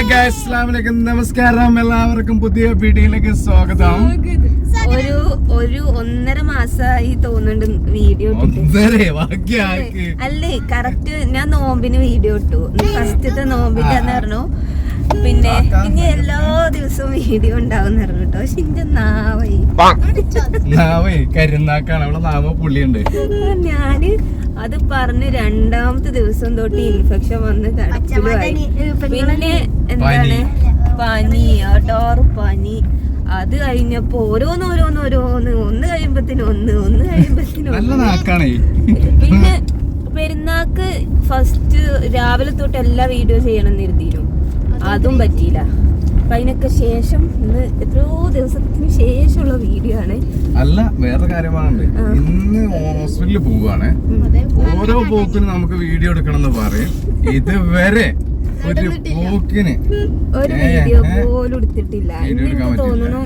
Hi guys അസ്സലാമലൈക്കും നമസ്കാരം. എല്ലാവർക്കും പുതിയ വീഡിയോയിലേക്ക് സ്വാഗതം. ഒരു ഒരു ഒന്നര മാസമായി തോന്നുന്നുണ്ട് വീഡിയോ ഒന്നരേ അല്ലേ കറക്റ്റ് ഞാൻ നോമ്പിന് വീഡിയോ ഇട്ടു. ഫസ്റ്റത്തെ നോമ്പിന്റെ പറഞ്ഞു. പിന്നെ ഇനി എല്ലാ ദിവസവും വീഡിയോ ഉണ്ടാവും പറഞ്ഞു കേട്ടോ. പക്ഷെ ഇന്റെ നാവായി നാവേ കരുന്നാക്കാണ് അവളെ നാമ പുള്ളിയുണ്ട്. ഞാൻ അത് പറഞ്ഞ് രണ്ടാമത്തെ ദിവസം തൊട്ട് ഇൻഫെക്ഷൻ വന്ന് കടച്ചിലുമായി പിന്നെ എന്താണ്? പനി ഡോറ് പനി. അത് കഴിഞ്ഞപ്പോ ഓരോന്ന് ഓരോന്ന് ഓരോന്ന്. ഒന്ന് കഴിയുമ്പത്തിന് ഒന്ന് ഒന്ന് കഴിയുമ്പത്തിന് പിന്നെ പെരുന്നാക്ക് ഫസ്റ്റ് രാവിലെ തൊട്ട് എല്ലാ വീഡിയോ ചെയ്യണം എന്നിരുത്തിയിരുന്നു അതും പറ്റിയില്ല. അപ്പൊ അതിനൊക്കെ ശേഷം ഇന്ന് എത്രയോ ദിവസത്തിന് ശേഷമുള്ള വീഡിയോ ആണ്. അല്ല വേറെ കാര്യമാണ് ഇന്ന് ഹോസ്പിറ്റലിൽ പോവാണ്. ഓരോ പോക്കിന് നമുക്ക് വീഡിയോ എടുക്കണം എന്ന് പറയും. ഇതുവരെ ഒരു പോക്കിന് ഒരു വീഡിയോ പോലും എടുത്തിട്ടില്ല. എനിക്ക് തോന്നുന്നു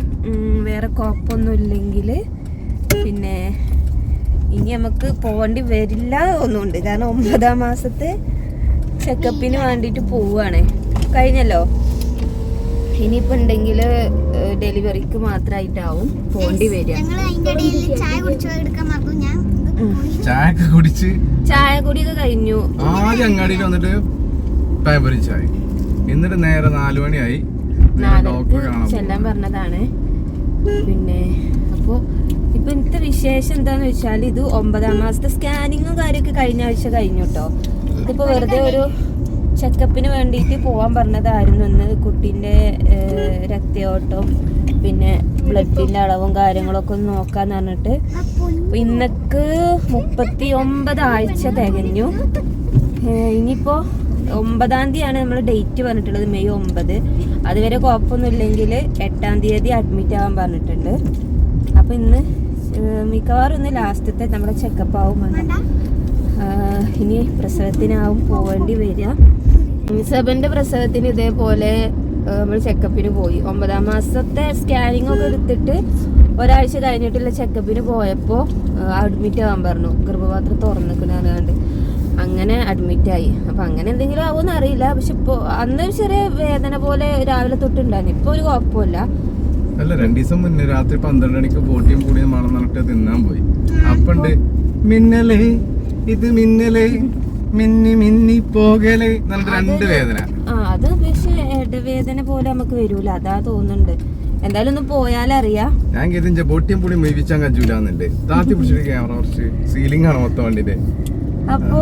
വേറെ കുഴപ്പമൊന്നും ഇല്ലെങ്കിൽ പിന്നെ ഇനി നമുക്ക് പോകേണ്ടി വരില്ല തോന്നുന്നുണ്ട്. കാരണം ഒമ്പതാം മാസത്തെ ചെക്കപ്പിന് വേണ്ടിയിട്ട് പോവുകയാണ് കഴിഞ്ഞല്ലോ. ഇനിയിപ്പോ ഉണ്ടെങ്കിൽ ഡെലിവറിക്ക് മാത്രമായിട്ടാവും പോണ്ടി വരിക. ചായ കുടിച്ചു എടുക്കാൻ മറന്നു. ഞാൻ ചായ കുടിച്ച്? ചായ കുടിയൊക്കെ കഴിഞ്ഞു. ആദ്യം അങ്ങാടിയിൽ വന്നിട്ട് പേപ്പറി ചായ. എന്നിട്ട് നേരെ നാലു മണിയായി. ചെല്ലാൻ. പറഞ്ഞതാണ്. പിന്നെ അപ്പോ ഇപ്പൊ ഇന്നത്തെ വിശേഷം എന്താന്ന് വെച്ചാൽ ഇത് ഒമ്പതാം മാസത്തെ സ്കാനിങ്ങും കാര്യമൊക്കെ കഴിഞ്ഞ ആഴ്ച കഴിഞ്ഞു കേട്ടോ ഇതിപ്പോ വെറുതെ ഒരു ചെക്കപ്പിന് വേണ്ടിയിട്ട് പോവാൻ പറഞ്ഞതായിരുന്നു. ഇന്ന് കുട്ടീന്റെ രക്തയോട്ടം പിന്നെ ബ്ലഡിന്റെ അളവും കാര്യങ്ങളൊക്കെ ഒന്ന് നോക്കാന്ന് പറഞ്ഞിട്ട്. ഇന്നക്ക് മുപ്പത്തി ഒമ്പത് ആഴ്ച തികഞ്ഞു. ഇനിയിപ്പോൾ ഇനിയിപ്പോ ഒമ്പതാം തീയതിയാണ് നമ്മൾ ഡേറ്റ് പറഞ്ഞിട്ടുള്ളത് മെയ് ഒമ്പത്. അതുവരെ കുഴപ്പമൊന്നുമില്ലെങ്കിൽ എട്ടാം തീയതി അഡ്മിറ്റ് ആവാൻ പറഞ്ഞിട്ടുണ്ട്. അപ്പൊ ഇന്ന് മിക്കവാറും ഇന്ന് ലാസ്റ്റത്തെ നമ്മുടെ ചെക്കപ്പ് ആവും ഇനി പ്രസവത്തിനാവും പോവേണ്ടി വരിക. സെബന്റെ പ്രസവത്തിന് ഇതേപോലെ നമ്മൾ ചെക്കപ്പിന് പോയി. ഒമ്പതാം മാസത്തെ സ്കാനിങ് ഒക്കെ എടുത്തിട്ട് ഒരാഴ്ച കഴിഞ്ഞിട്ടുള്ള ചെക്കപ്പിന് പോയപ്പോൾ അഡ്മിറ്റ് ആവാൻ പറഞ്ഞു. ഗർഭപാത്രം തുറന്നിക്കണാണ്ട് അങ്ങനെ അഡ്മിറ്റായി അപ്പം അങ്ങനെ എന്തെങ്കിലും ആവുമെന്ന് അറിയില്ല. പക്ഷെ ഇപ്പോൾ അന്ന് ചെറിയ വേദന പോലെ രാവിലെ തൊട്ടുണ്ടായിരുന്നു. ഇപ്പോൾ ഒരു കുഴപ്പമില്ല. അല്ല രണ്ടു ദിവസം മുന്നേ രാത്രി പന്ത്രണ്ട് മണിക്ക് ബോട്ടിയും കൂടിയും മണം പറഞ്ഞിട്ട് തിന്നാൻ പോയി. അപ്പണ്ട് മിന്നലേ ഇത് മിന്നലേ. മിന്നി മിന്നി പോകലേ എന്നിട്ട് രണ്ട് വേദന. ആ അത് പക്ഷെ ഇടവേദന പോലെ നമുക്ക് വരൂല. അതാ തോന്നുന്നുണ്ട്. എന്തായാലും ഒന്ന് പോയാലറിയാ. ഞാൻ കരുതിച്ച ബോട്ടിയും കൂടി മേവിച്ചാൻ കജൂലെന്നുണ്ട്. താത്തി പിടിച്ചിട്ട് ക്യാമറ കുറച്ച് സീലിംഗ് ആണ് മൊത്തം വണ്ടിന്റെ അപ്പോ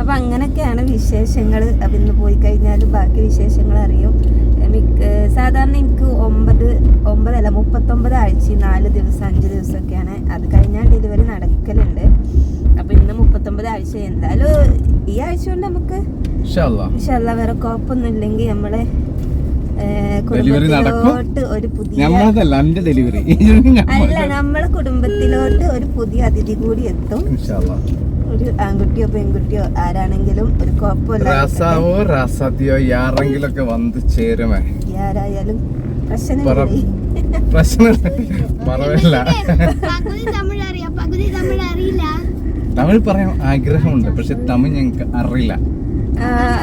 അപ്പൊ അങ്ങനൊക്കെയാണ് വിശേഷങ്ങൾ അപ്പൊ ഇന്ന് പോയി കഴിഞ്ഞാൽ ബാക്കി വിശേഷങ്ങൾ അറിയും. മിക്ക സാധാരണ എനിക്ക് ഒമ്പത് ഒമ്പതല്ല മുപ്പത്തൊമ്പത് ആഴ്ച നാല് ദിവസം അഞ്ച് ദിവസമൊക്കെയാണ്. അത് കഴിഞ്ഞാൽ ഡെലിവറി നടക്കലുണ്ട്. അപ്പൊ ഇന്ന് മുപ്പത്തൊമ്പത് ആഴ്ച. എന്തായാലും ഈ ആഴ്ച കൊണ്ട് നമുക്ക് ഇൻഷാല്ലാ. വേറെ കുഴപ്പമൊന്നും ഇല്ലെങ്കിൽ നമ്മളെ ഡെലിവറി നടക്കും കുടുംബത്തിലോട്ട് ഒരു പുതിയ ഞമ്മളതല്ല എന്റെ ഡെലിവറി അല്ല നമ്മളെ കുടുംബത്തിലോട്ട് ഒരു പുതിയ അതിഥി കൂടി എത്തും. ഒരു ആൺകുട്ടിയോ പെൺകുട്ടിയോ ആരാണെങ്കിലും ഒരു കുഴപ്പമില്ല. റസാവോ റസാത്തിയോ ഒക്കെ വന്ന് ചേരുമേ. ആരായാലും പ്രശ്നമില്ല. പകുതി തമിഴ് അറിയാം. പകുതി തമിഴ് അറിയില്ല. തമിഴ് പറയാൻ ആഗ്രഹമുണ്ട് പക്ഷെ തമിഴ് ഞങ്ങൾക്ക് അറിയില്ല.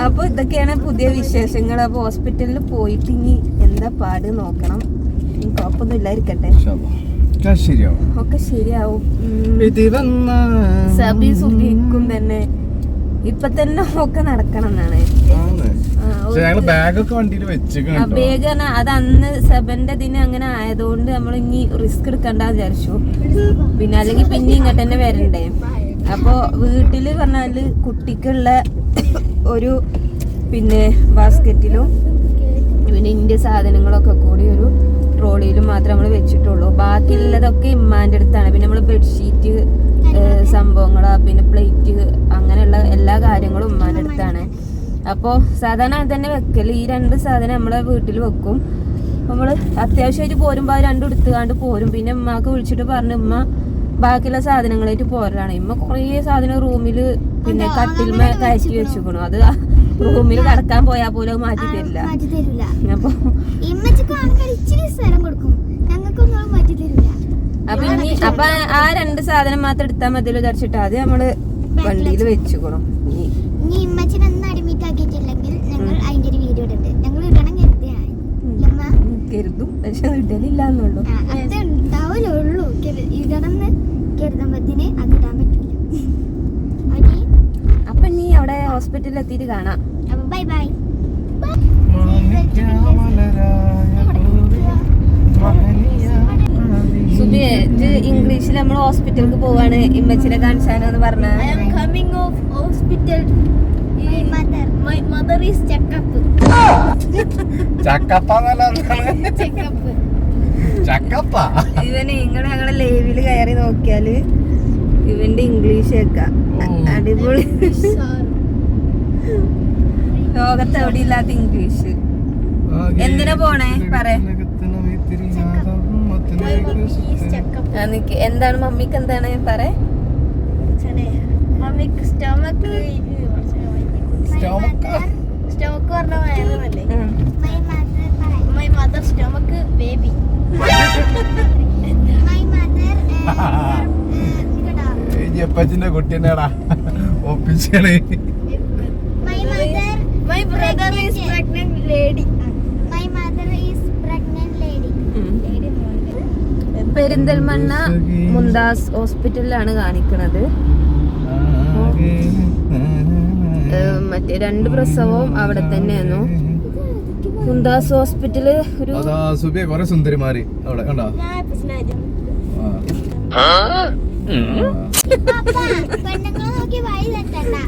അപ്പൊ ഇതൊക്കെയാണ് പുതിയ വിശേഷങ്ങൾ അപ്പൊ ഹോസ്പിറ്റലിൽ പോയിട്ട് ഇനി എന്താ പാട് നോക്കണം. കുഴപ്പമൊന്നും ഇല്ലായിരിക്കട്ടെ. ഒക്കെ ശരിയാവും. സബി സുബിക്കും തന്നെ. ഇപ്പൊ തന്നെ ഒക്കെ നടക്കണം എന്നാണ് അത് അന്ന് സെബന്റെ ദിനം അങ്ങനെ ആയതുകൊണ്ട് നമ്മൾ ഇനി റിസ്ക് എടുക്കണ്ട വിചാരിച്ചു. പിന്നെ അല്ലെങ്കിൽ പിന്നെ ഇങ്ങോട്ട് തന്നെ വരണ്ടേ. അപ്പോ വീട്ടിൽ പറഞ്ഞാൽ കുട്ടിക്കുള്ള ഒരു പിന്നെ ബാസ്ക്കറ്റിലും പിന്നെ ഇന്റെ സാധനങ്ങളൊക്കെ കൂടി ഒരു ട്രോളിയിലും മാത്രം നമ്മൾ വെച്ചിട്ടുള്ളൂ. ബാക്കിയുള്ളതൊക്കെ ഇമ്മാന്റെ അടുത്താണ്. പിന്നെ നമ്മൾ ബെഡ്ഷീറ്റ് സംഭവങ്ങൾ പിന്നെ പ്ലേറ്റ് അങ്ങനെയുള്ള എല്ലാ കാര്യങ്ങളും ഉമ്മാന്റെ അടുത്താണ്. അപ്പോൾ സാധാരണ അത് തന്നെ വെക്കൽ ഈ രണ്ട് സാധനം നമ്മളെ വീട്ടിൽ വെക്കും. നമ്മൾ അത്യാവശ്യമായിട്ട് പോരുമ്പോൾ അത് രണ്ടും എടുത്തുകാണ്ട് പോരും. പിന്നെ ഉമ്മാക്ക് വിളിച്ചിട്ട് പറഞ്ഞു ഉമ്മ ബാക്കിയുള്ള സാധനങ്ങളായിട്ട് പോരലാണ്. ഇമ്മ കുറേ സാധനം റൂമിൽ പിന്നെ കട്ടിൽമ കയറ്റി വെച്ചുക്കണു. അത് റൂമിൽ കടക്കാൻ പോയാ പോലും മാറ്റി തരില്ല. അപ്പൊ ഇനി അപ്പൊ ആ രണ്ട് സാധനം മാത്രം എടുത്താൽ മതിയല്ലോ വിചാരിച്ചിട്ട്. അത് നമ്മൾ വണ്ടിയിൽ വെച്ചുക്കണം. ഇനി ഇനി ഇമ്മച്ചിനെ ഒന്ന് അഡ്മിറ്റ് ആക്കിയിട്ടില്ലെങ്കിൽ ഞങ്ങൾ അതിന്റെ ഒരു വീഡിയോ ഇട്ടിട്ട് കരുതും. പക്ഷെ ഇടലില്ല എന്നുള്ളൂ അത് ഇടണമെന്ന് കരുതുമ്പത്തിന് പറ്റില്ല അപ്പൊ നീ അവിടെ ഹോസ്പിറ്റലിൽ എത്തിയിട്ട് കാണാം. അപ്പൊ ബൈ ബൈ. സുബിയെ ഇത് ഇംഗ്ലീഷിൽ നമ്മൾ ഹോസ്പിറ്റലിൽ പോവാണ്. ഇമ്മച്ചിനെ കാണിച്ചാനോ എന്ന് പറഞ്ഞ. I am mother my mother My mother. My mother is check up. ചക്കപ്പ Check up. ചക്കപ്പ ഇവന് ഇങ്ങനെ ഞങ്ങളെ ലൈവിൽ കയറി നോക്കിയാൽ ഇവന്റെ ഇംഗ്ലീഷ് കേക്കാം ഓ. അടിപൊളി. ലോകത്ത് എവിടെ ഇല്ലാത്ത ഇംഗ്ലീഷ് എന്തിനാ പോണേ? പറ. എന്താണ് മമ്മിക്ക് എന്താണ് പറ ചെറിയ മമ്മിക്ക് സ്റ്റൊമക്ക്? സ്റ്റൊമക്ക് പറഞ്ഞ വയറല്ലേ my mother stomach my mother stomach baby my mother കേട്ടോ അപ്പച്ചിന്റെ കുട്ടി തന്നെയാടാ ഒപ്പിച്ചാണ് my mother my brother is pregnant lady my mother is pregnant lady ഉം. പെരിന്തൽമണ്ണ മുന്താസ് ഹോസ്പിറ്റലിലാണ് കാണിക്കുന്നത് മറ്റേ രണ്ട് പ്രസവവും അവിടെ തന്നെയായിരുന്നു. കുന്ദാസ് ഹോസ്പിറ്റൽ ഒരു സുന്ദരിമാര് അവിടെ കണ്ടോ?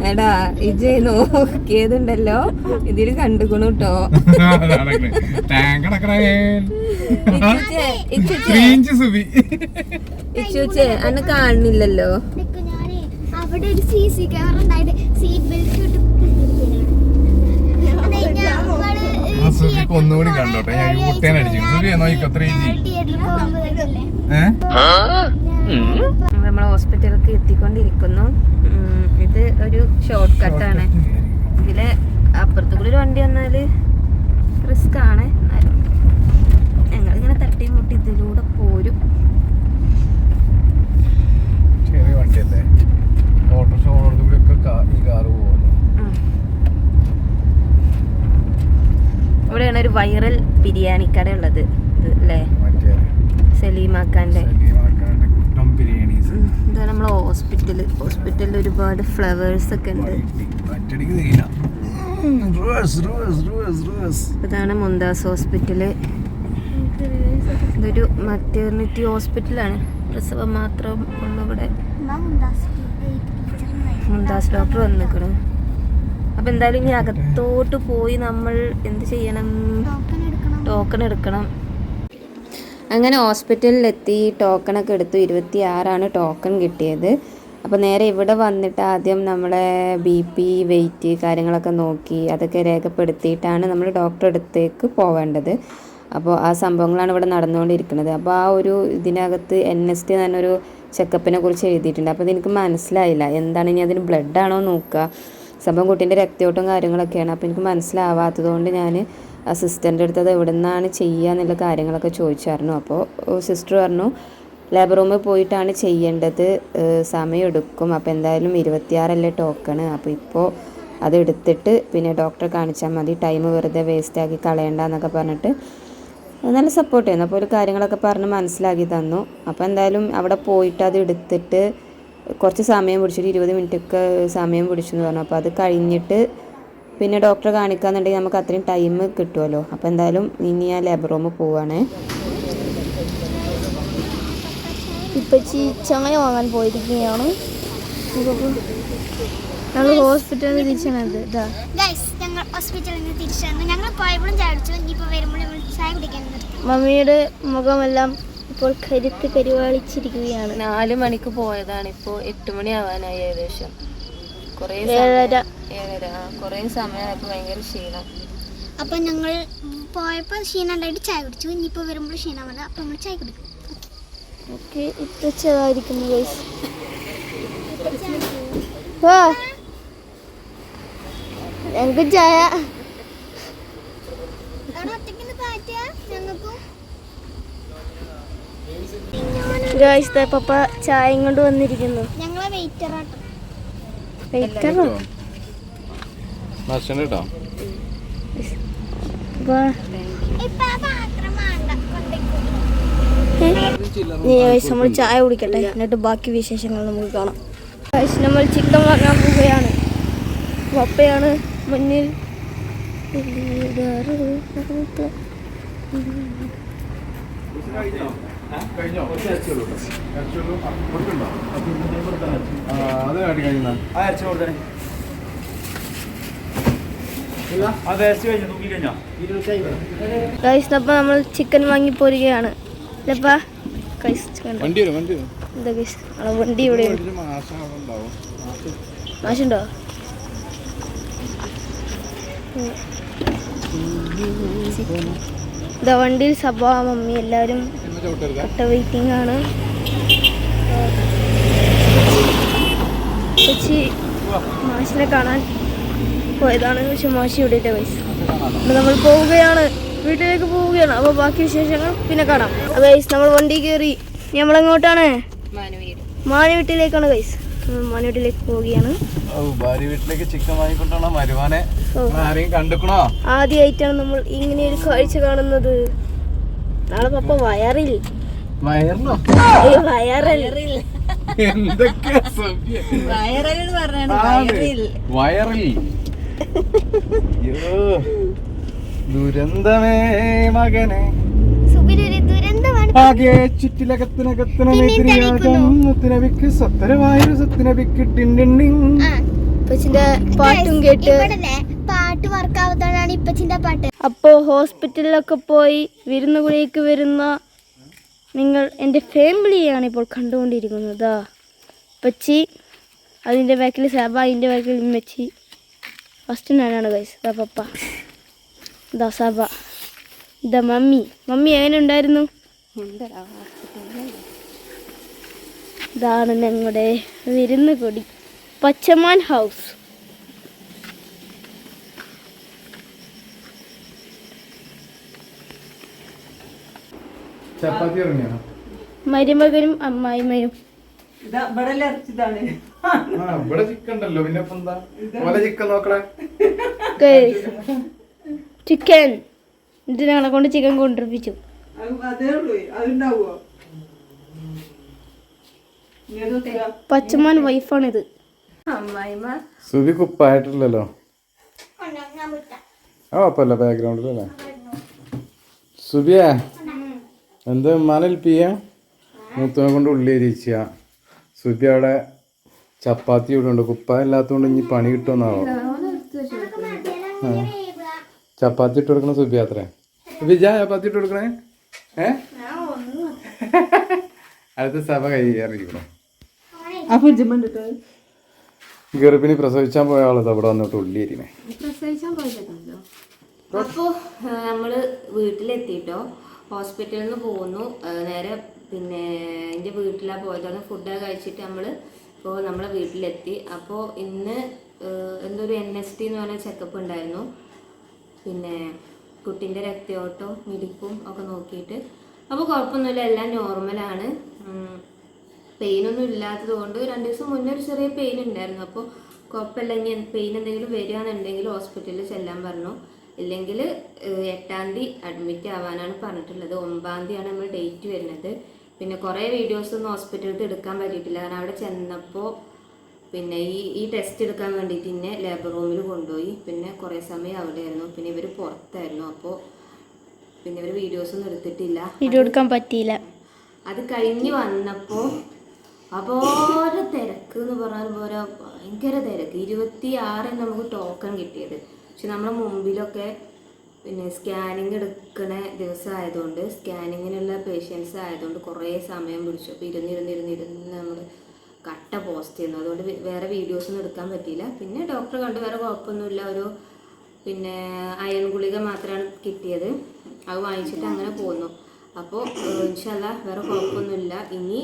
എടാ ഇജ് നോക്കിയതുണ്ടല്ലോ. ഇതിൽ കണ്ടുക്കണു കേട്ടോ ഇച്ചുച്ചേ അന്നെ കാണുന്നില്ലല്ലോ. അവിടെ ഒരു സി സി ക്യാമറ ഉണ്ടായിട്ട് സീറ്റ് സുബിക്ക് ഒന്നുകൂടി കണ്ടോട്ടെ ഞാൻ കുട്ടേനെ അടിച്ചു സുബിയെ നോക്കിക്കോ ത്രീ ജി തിയേറ്ററിൽ പോകുമ്പോഴല്ലേ ഏഹ് ചെറിയ വണ്ടിയല്ലേ? ഓട്ടോറിക്ഷ ഓടുന്നത് കൂടി ഒക്കെ ഈ കാറ് പോകുന്നു ഇവിടെയാണ് ഒരു വൈറൽ ബിരിയാണി കട ഉള്ളത്. അല്ലേ? ഉം, ഇതാണ് നമ്മളെ ഹോസ്പിറ്റൽ ഹോസ്പിറ്റലിൽ ഒരുപാട് ഫ്ലവേഴ്സ് ഒക്കെ ഉണ്ട്. ഇതാണ് മുന്താസ് ഹോസ്പിറ്റൽ ഇതൊരു മറ്റേർണിറ്റി ഹോസ്പിറ്റലാണ് പ്രസവം മാത്രം ഉള്ളു ഇവിടെ. മുന്താസ് ഡോക്ടർ വന്നിക്കണു അപ്പൊ എന്തായാലും ഇനി അകത്തോട്ട് പോയി നമ്മൾ എന്ത് ചെയ്യണം? ടോക്കൺ എടുക്കണം. അങ്ങനെ ഹോസ്പിറ്റലിലെത്തി ടോക്കണൊക്കെ എടുത്തു. ഇരുപത്തി ആറാണ് ടോക്കൺ കിട്ടിയത്. അപ്പോൾ നേരെ ഇവിടെ വന്നിട്ട് ആദ്യം നമ്മളെ ബി പി വെയിറ്റ് കാര്യങ്ങളൊക്കെ നോക്കി അതൊക്കെ രേഖപ്പെടുത്തിയിട്ടാണ് നമ്മൾ ഡോക്ടറെ അടുത്തേക്ക് പോവേണ്ടത്. അപ്പോൾ ആ സംഭവങ്ങളാണ് ഇവിടെ നടന്നുകൊണ്ടിരിക്കുന്നത്. അപ്പോൾ ആ ഒരു ഇതിനകത്ത് എൻ എസ് ടി എന്നൊരു ചെക്കപ്പിനെ കുറിച്ച് എഴുതിയിട്ടുണ്ട്. അപ്പോൾ എനിക്ക് മനസ്സിലായില്ല. എന്താണ് ഇനി അതിന് ബ്ലഡ് ആണോ നോക്കുക. സംഭവം കുട്ടീന്റെ രക്തയോട്ടം കാര്യങ്ങളൊക്കെയാണ്. അപ്പോൾ എനിക്ക് മനസ്സിലാവാത്തത് കൊണ്ട് ഞാൻ അസിസ്റ്റന്റ് അടുത്ത് അത് എവിടെ നിന്നാണ് ചെയ്യുക എന്നുള്ള കാര്യങ്ങളൊക്കെ ചോദിച്ചായിരുന്നു. അപ്പോൾ സിസ്റ്റർ പറഞ്ഞു ലേബർ റൂമിൽ പോയിട്ടാണ് ചെയ്യേണ്ടത്. സമയമെടുക്കും. അപ്പോൾ എന്തായാലും ഇരുപത്തിയാറല്ലേ ടോക്കണ് അപ്പോൾ ഇപ്പോൾ അത് എടുത്തിട്ട് പിന്നെ ഡോക്ടറെ കാണിച്ചാൽ മതി. ടൈം വെറുതെ വേസ്റ്റ് ആക്കി കളയണ്ട എന്നൊക്കെ പറഞ്ഞിട്ട് നല്ല സപ്പോർട്ട് ചെയ്യുന്നു അപ്പോൾ ഒരു കാര്യങ്ങളൊക്കെ പറഞ്ഞ് മനസ്സിലാക്കി തന്നു. അപ്പോൾ എന്തായാലും അവിടെ പോയിട്ട് അത് എടുത്തിട്ട് കുറച്ച് സമയം പിടിച്ചിട്ട് ഇരുപത് മിനിറ്റൊക്കെ സമയം പിടിച്ചു എന്ന് പറഞ്ഞു. അപ്പോൾ അത് കഴിഞ്ഞിട്ട് പിന്നെ ഡോക്ടറെ കാണിക്കാന്നുണ്ടെങ്കിൽ നമുക്ക് അത്രയും ടൈം കിട്ടുമല്ലോ അപ്പോൾ എന്തായാലും ഇനി ഞാൻ ലേബർ റൂമിൽ പോവാണേ. ഇപ്പം ചായ വാങ്ങാൻ പോയിരിക്കുകയാണ്. ഞങ്ങൾ ഹോസ്പിറ്റലിൽ തിരിച്ചത് ഇതാ. ഞങ്ങൾ ഹോസ്പിറ്റലിൽ നിന്ന് തിരിച്ചു ഞങ്ങൾ പോയപ്പോഴും ചായ കുടിച്ചു ഇനിയിപ്പോൾ വരുമ്പോഴും ചായ കുടിക്കാൻ മമ്മിയുടെ മുഖമെല്ലാം ഇപ്പോൾ കരുത്ത് കരുവാളിച്ചിരിക്കുകയാണ് നാല് മണിക്ക് പോയതാണ്. ഇപ്പോൾ എട്ട് മണി ആവാനായി ഏകദേശം. കുറേ ഏഴര. ഏഴര. ആ കുറേ സമയമായപ്പോൾ ഭയങ്കര ക്ഷീണം. അപ്പം ഞങ്ങൾ പോയപ്പോൾ ക്ഷീണം ഉണ്ടായിട്ട് ചായ കുടിച്ചു. ഇനിയിപ്പോൾ വരുമ്പോൾ ക്ഷീണം അപ്പൊ അപ്പം നമ്മൾ ചായ കുടിക്കും. ഓക്കെ ഇപ്പച്ചതായിരിക്കുന്നു ഗൈസ് വാ ഞങ്ങൾക്ക് ചായ അവിടെ ഒറ്റയ്ക്ക് പാറ്റിയ ഞങ്ങൾക്കും ഗൈസ് പപ്പ ചായയും കൊണ്ട് വന്നിരിക്കുന്നു. ഞങ്ങളെ വെയിറ്ററോ കേട്ടോ നമ്മൾ ചായ കുടിക്കട്ടെ. എന്നിട്ട് ബാക്കി വിശേഷങ്ങൾ നമുക്ക് കാണാം. ഗൈസ് നമ്മൾ ചിക്കൻ വാങ്ങാൻ പോവുകയാണ്. പപ്പയാണ് മുന്നിൽ. കഴിഞ്ഞോ അത് കാട്ടി കഴിഞ്ഞ ഗൈസ് അപ്പം നമ്മൾ ചിക്കൻ വാങ്ങി പോരുകയാണ് ഗൈസ് ചിക്കൻ വണ്ടി വണ്ടി വരും എന്താ ഗൈസ് നമ്മളെ വണ്ടി ഇവിടെ ഒരു മാസം അവിടെ ഉണ്ടാവും മാഷുണ്ടോ ഇതാ വണ്ടിയിൽ സഭ മമ്മി എല്ലാവരും കട്ട വെയിറ്റിംഗ് ആണ്. കൊച്ചി മാഷിനെ കാണാൻ പോയതാണ്. പക്ഷെ മാഷി ഇവിടെ വയസ്സ് നമ്മൾ പോവുകയാണ്. വീട്ടിലേക്ക് പോവുകയാണ്. അപ്പോൾ ബാക്കി വിശേഷങ്ങൾ പിന്നെ കാണാം. ഗൈസ് നമ്മൾ വണ്ടി കയറി. ഇനി നമ്മളെങ്ങോട്ടാണ് മാന വീട്ടിലേക്കാണ് ഗൈസ് മാന വീട്ടിലേക്ക് പോവുകയാണ്. വീട്ടിലേക്ക് ചിക്കൻ വാങ്ങിക്കൊണ്ടാണോ മരുവാനെ. ആരെയും കണ്ടുക്കണോ? ആദ്യമായിട്ടാണ് നമ്മൾ ഇങ്ങനെ ഒരു കാഴ്ച കാണുന്നത്. നാളെ പപ്പ വയറിൽ. വയറിൽ. അയ്യോ. ദുരന്തമേ മകനെ. ആകെ ചുറ്റിലകത്തിനകത്തിന സത്തരവായൊരു പാട്ടും കേട്ട് പാട്ട് ആവുന്നതാണ് ഇപ്പച്ചിന്റെ പാട്ട്. അപ്പോൾ ഹോസ്പിറ്റലിലൊക്കെ പോയി വിരുന്നുകുടിയേക്ക് വരുന്ന നിങ്ങൾ എന്റെ ഫാമിലിയാണ് ഇപ്പോൾ കണ്ടുകൊണ്ടിരിക്കുന്നത്. പച്ചി അതിന്റെ ബാക്കിൽ സബ അതിന്റെ ബാക്കിൽ ഇമ്മച്ചി ഫസ്റ്റ് ഞാനാണ് ഗൈസ് ദാ പപ്പ. ദാ സബ. ദാ മമ്മി. മമ്മി എങ്ങനെ ഉണ്ടായിരുന്നു? ഇതാണ് ഞങ്ങളുടെ വിരുന്ന് കൊടി പച്ചമാൻ ഹൗസ്. ചപ്പാത്തി ഇറങ്ങിയോ മരുമകനും അമ്മായിമ്മയും. ആ ഇവിടെ ചിക്കൻ ഉണ്ടല്ലോ. പിന്നെ ഇപ്പൊ എന്താ? ഓല ചിക്കൻ നോക്കണേ. ചിക്കൻ ഇത് ഞങ്ങളെ കൊണ്ട് ചിക്കൻ കൊണ്ടിരിപ്പിച്ചു പച്ചമാൻ വൈഫാണിത് സുബി കുപ്പായിട്ടില്ലല്ലോ. ആ കുഴപ്പമില്ല. ബാക്ക്ഗ്രൗണ്ടിലല്ലേ സുബിയ. എന്ത് ഉമ്മാനെ ഹെൽപ്പ് മൂത്തനെ കൊണ്ട് ഉള്ളി അരിച്ച സുബി അവിടെ ചപ്പാത്തി ഇവിടെ കുപ്പ ഇല്ലാത്തതുകൊണ്ട് ഇനി പണി കിട്ടുമെന്നാവോ? ആ. ചപ്പാത്തി ഇട്ട് കൊടുക്കണ സുബി അത്രേ. വിജ ചപ്പാത്തി ഇട്ട് കൊടുക്കണേ. ഏ? അടുത്ത സഭ കൈകാറിയിരിക്കണം ഗർഭിണി പ്രസവിച്ചാൻ പോയ ആളത് അവിടെ വന്നിട്ട് ഉള്ളി അരിമേ പ്രസവിച്ചാൻ പോയതല്ലോ അപ്പോൾ നമ്മൾ വീട്ടിലെത്തിയിട്ടോ ഹോസ്പിറ്റലിൽ നിന്ന് പോകുന്നു നേരെ പിന്നെ എന്റെ വീട്ടിലാണ് പോയത്. അവിടെ ഫുഡൊക്കെ കഴിച്ചിട്ട് നമ്മൾ ഇപ്പോൾ നമ്മളെ വീട്ടിലെത്തി. അപ്പോൾ ഇന്ന് എന്തൊരു എൻ എസ് ടി എന്ന് പറഞ്ഞ ചെക്കപ്പ് ഉണ്ടായിരുന്നു. പിന്നെ കുട്ടീന്റെ രക്തയോട്ടവും മിടിപ്പും ഒക്കെ നോക്കിയിട്ട്. അപ്പോൾ കുഴപ്പമൊന്നുമില്ല എല്ലാം നോർമലാണ് പെയിനൊന്നും ഇല്ലാത്തത് കൊണ്ട് രണ്ട് ദിവസം മുന്നേ ഒരു ചെറിയ പെയിൻ ഉണ്ടായിരുന്നു. അപ്പോൾ കുഴപ്പമില്ല ഇനി പെയിൻ എന്തെങ്കിലും വരികയാണെന്നുണ്ടെങ്കിൽ ഹോസ്പിറ്റലിൽ ചെല്ലാൻ പറഞ്ഞു. ഇല്ലെങ്കിൽ എട്ടാം തീയതി അഡ്മിറ്റ് ആവാനാണ് പറഞ്ഞിട്ടുള്ളത്. ഒമ്പതാം തീയതിയാണ് നമ്മൾ ഡേറ്റ് വരുന്നത്. പിന്നെ കുറേ വീഡിയോസ് ഒന്നും ഹോസ്പിറ്റലിൽ എടുക്കാൻ പറ്റിയിട്ടില്ല. കാരണം അവിടെ ചെന്നപ്പോൾ പിന്നെ ഈ ഈ ടെസ്റ്റ് എടുക്കാൻ വേണ്ടിയിട്ട് ഇന്നെ ലേബർ റൂമിൽ കൊണ്ടുപോയി. പിന്നെ കുറേ സമയം അവിടെയായിരുന്നു പിന്നെ ഇവർ പുറത്തായിരുന്നു. അപ്പോൾ പിന്നെ ഇവർ വീഡിയോസ് ഒന്നും എടുത്തിട്ടില്ല. വീഡിയോ എടുക്കാൻ പറ്റിയില്ല. അത് കഴിഞ്ഞ് വന്നപ്പോൾ അപാര തിരക്ക് എന്ന് പറഞ്ഞാൽ പോലെ ഭയങ്കര തിരക്ക്. ഇരുപത്തി ആറിന് നമുക്ക് ടോക്കൺ കിട്ടിയത്. പക്ഷെ നമ്മളെ മുമ്പിലൊക്കെ പിന്നെ സ്കാനിങ് എടുക്കണ ദിവസം ആയതുകൊണ്ട് സ്കാനിങ്ങിനുള്ള പേഷ്യൻസ് ആയതുകൊണ്ട് കുറേ സമയം പിടിച്ചു. അപ്പോൾ ഇരുന്ന് ഇരുന്ന് ഇരുന്ന് ഇരുന്ന് നമ്മൾ കട്ട പോസ്റ്റ് ചെയ്യുന്നു. അതുകൊണ്ട് വേറെ വീഡിയോസ് ഒന്നും എടുക്കാൻ പറ്റിയില്ല. പിന്നെ ഡോക്ടർ കണ്ട്. വേറെ കുഴപ്പമൊന്നുമില്ല. ഒരു പിന്നെ അയൺ ഗുളിക മാത്രമാണ് കിട്ടിയത്. അത് വാങ്ങിച്ചിട്ട് അങ്ങനെ പോന്നു. അപ്പോൾ ഇൻഷല്ല വേറെ കുഴപ്പമൊന്നുമില്ല. ഇനി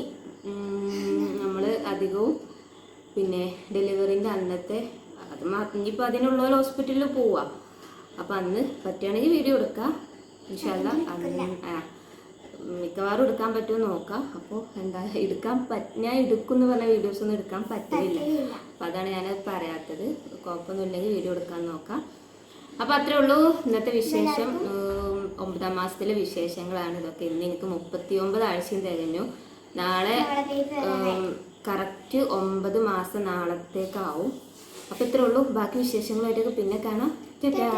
നമ്മൾ അധികവും പിന്നെ ഡെലിവറിന്റെ അന്നത്തെ അത് മാത്രം ഇനിയിപ്പോൾ അതിനുള്ള ഹോസ്പിറ്റലിൽ പോവാം. അപ്പം അന്ന് പറ്റുകയാണെങ്കിൽ വീഡിയോ എടുക്കാം. ഇൻഷാല്ല ആ മിക്കവാറും എടുക്കാൻ പറ്റുമോ നോക്കാം. അപ്പോൾ എന്താ എടുക്കാൻ പറ്റ ഞാൻ എടുക്കും എന്ന് പറഞ്ഞ വീഡിയോസ് ഒന്നും എടുക്കാൻ പറ്റില്ല. അപ്പോൾ അതാണ് ഞാൻ പറയാത്തത്. കുഴപ്പമൊന്നുമില്ലെങ്കിൽ വീഡിയോ എടുക്കാൻ നോക്കാം. അപ്പോൾ അത്രേ ഉള്ളൂ. ഇന്നത്തെ വിശേഷം ഒമ്പതാം മാസത്തിലെ വിശേഷങ്ങളാണ് ഇതൊക്കെ. ഇന്ന് എനിക്ക് മുപ്പത്തി ഒമ്പത് ആഴ്ചയും തികഞ്ഞു. നാളെ കറക്റ്റ് ഒമ്പത് മാസം നാളത്തേക്കാവും. അപ്പൊ ഇത്രേ ഉള്ളൂ. ബാക്കി വിശേഷങ്ങളായിട്ടൊക്കെ പിന്നെ കാണാം. ചേട്ടാ